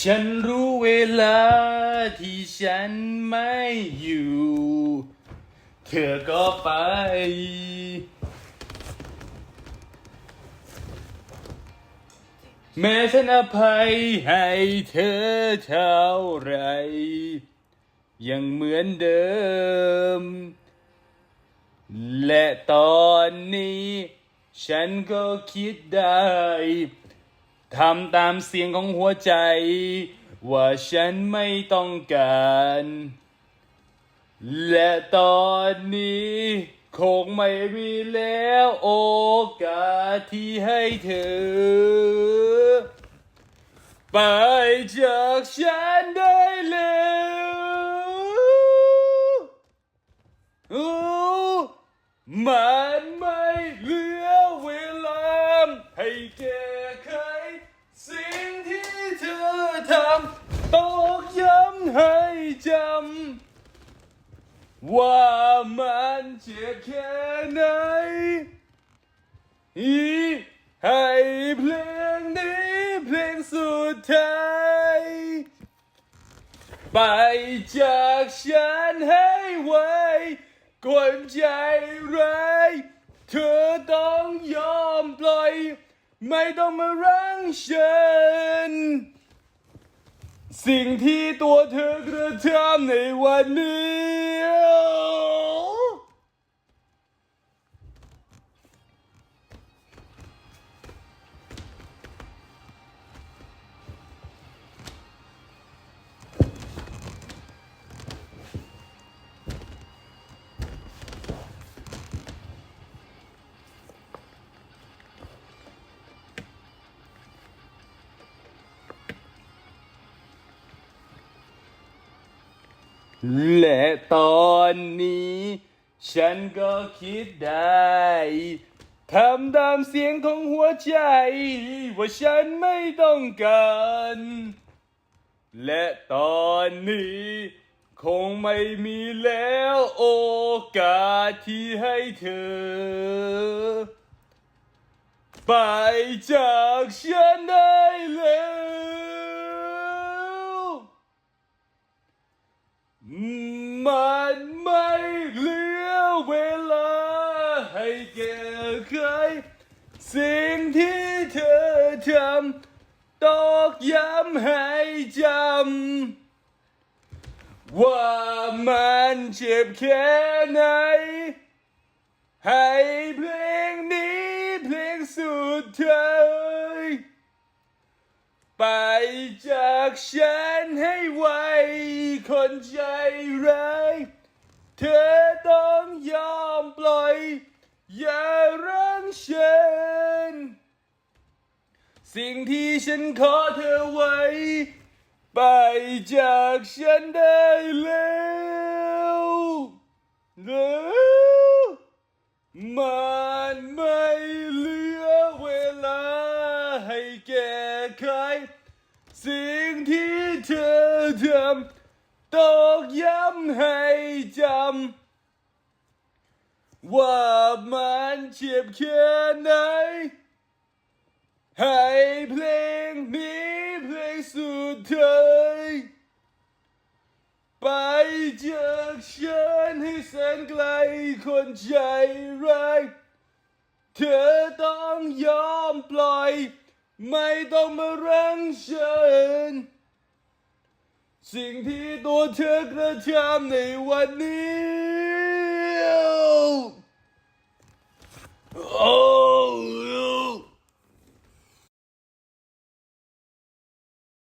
ฉันรู้เวลาที่ฉันไม่อยู่ เธอก็ไป แม้ฉันอภัยให้เธอเท่าไร ยังเหมือนเดิม และตอนนี้ ฉันก็คิดได้ ทำตามเสียงของหัวใจ ว่าฉันไม่ต้องการ และตอนนี้ คงไม่มีแล้วโอกาสที่ให้เธอ ไปจากฉันได้แล้วมัน จำว่ามันเจ็บแค่ไหนอีให้เพลงนี้เพลงสุดท้าย ไปจากฉันให้ไวคนใจร้ายเธอต้องยอมปล่อย ไม่ต้องมารั้งฉัน สิ่งที่ตัวเธอกระทำในวันนี้ และตอนนี้ ฉันก็คิดได้ทำตามเสียงของหัวใจ ว่าฉันไม่ต้องการ และตอนนี้ คงไม่มีแล้วโอกาสที่ให้เธอ ไปจากฉันได้แล้ว มันไม่เหลือเวลาให้แก้ไขสิ่งที่เธอทำตอกย้ำให้จำว่ามันเจ็บแค่ไหน ให้เพลงนี้เพลงสุดท้ายไป ฉันให้ไว คนใจร้ายเธอต้องยอมปล่อย อย่ารังฉัน สิ่งที่ฉันขอเธอไว้ ไปจากฉันได้แล้วแล้วมันไม่เหลือเวลาให้แก้ไข สิ่งที่เธอทำตอกย้ำให้จำว่ามันเจ็บแค่ไหน ให้เพลงนี้เพลงสุดท้ายไปจากฉันให้แสนไกลคนใจร้ายเธอต้องยอมปล่อย ไม่ต้องมารังฉัน สิ่งที่ตัวเธอกระทำในวันนี้